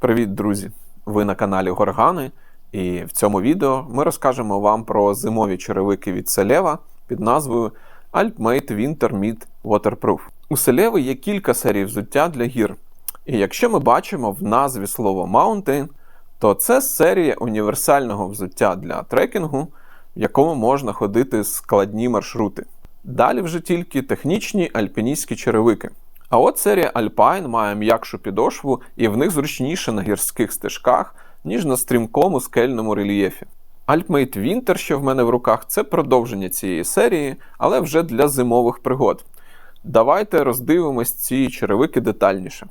Привіт, друзі! Ви на каналі Горгани, і в цьому відео ми розкажемо вам про зимові черевики від Селєва під назвою Alpmate Winter Mid Waterproof. У Селєви є кілька серій взуття для гір. І якщо ми бачимо в назві слово Mountain, то це серія універсального взуття для трекінгу, в якому можна ходити складні маршрути. Далі вже тільки технічні альпіністські черевики. А от серія Alpine має м'якшу підошву і в них зручніше на гірських стежках, ніж на стрімкому скельному рельєфі. Alpmate Winter, що в мене в руках, це продовження цієї серії, але вже для зимових пригод. Давайте роздивимось ці черевики детальніше.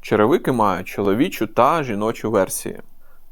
Черевики мають чоловічу та жіночу версії.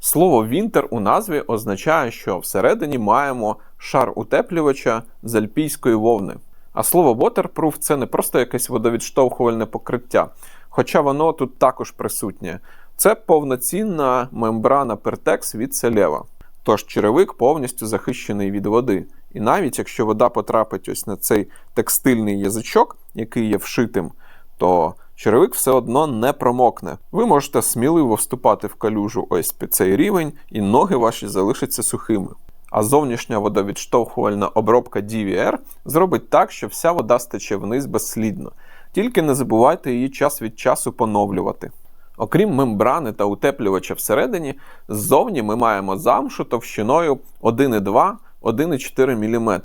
Слово Winter у назві означає, що всередині маємо шар утеплювача з альпійської вовни. А слово waterproof це не просто якесь водовідштовхувальне покриття, хоча воно тут також присутнє. Це повноцінна мембрана Pertex від Селєва. Тож черевик повністю захищений від води. І навіть якщо вода потрапить ось на цей текстильний язичок, який є вшитим, то черевик все одно не промокне. Ви можете сміливо вступати в калюжу ось під цей рівень, і ноги ваші залишаться сухими. А зовнішня водовідштовхувальна обробка DVR зробить так, що вся вода стече вниз безслідно. Тільки не забувайте її час від часу поновлювати. Окрім мембрани та утеплювача всередині, ззовні ми маємо замшу товщиною 1,2-1,4 мм.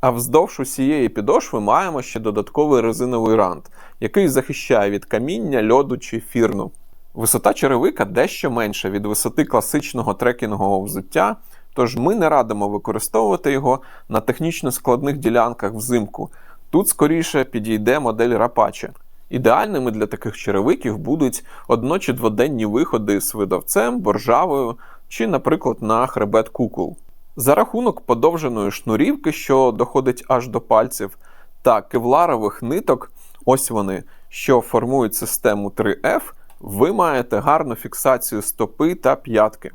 А вздовж усієї підошви маємо ще додатковий резиновий рант, який захищає від каміння, льоду чи фірну. Висота черевика дещо менша від висоти класичного трекінгового взуття, тож ми не радимо використовувати його на технічно складних ділянках взимку. Тут скоріше підійде модель Rapace. Ідеальними для таких черевиків будуть одно- чи дводенні виходи з видавцем, боржавою чи, наприклад, на хребет кукол. За рахунок подовженої шнурівки, що доходить аж до пальців, та кевларових ниток, ось вони, що формують систему 3F, ви маєте гарну фіксацію стопи та п'ятки.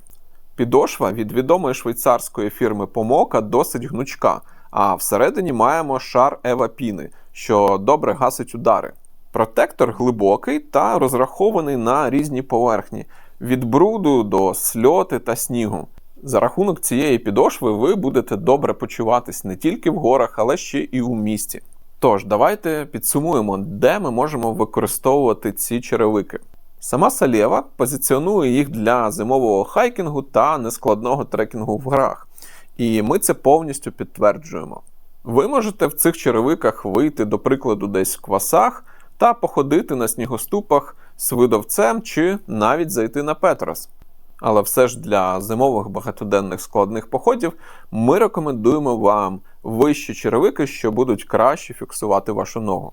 Підошва від відомої швейцарської фірми Pomoca досить гнучка, а всередині маємо шар евапіни, що добре гасить удари. Протектор глибокий та розрахований на різні поверхні від бруду до сльоти та снігу. За рахунок цієї підошви ви будете добре почуватись не тільки в горах, але ще і у місті. Тож, давайте підсумуємо, де ми можемо використовувати ці черевики. Сама Салєва позиціонує їх для зимового хайкінгу та нескладного трекінгу в горах. І ми це повністю підтверджуємо. Ви можете в цих черевиках вийти, до прикладу, десь в квасах та походити на снігоступах з видовцем чи навіть зайти на Петрос. Але все ж для зимових багатоденних складних походів ми рекомендуємо вам вищі черевики, що будуть краще фіксувати вашу ногу.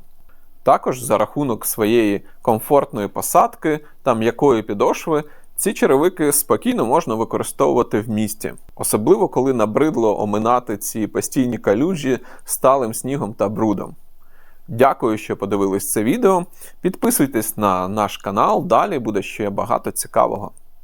Також за рахунок своєї комфортної посадки та м'якої підошви ці черевики спокійно можна використовувати в місті, особливо коли набридло оминати ці постійні калюжі сталим снігом та брудом. Дякую, що подивились це відео. Підписуйтесь на наш канал, далі буде ще багато цікавого.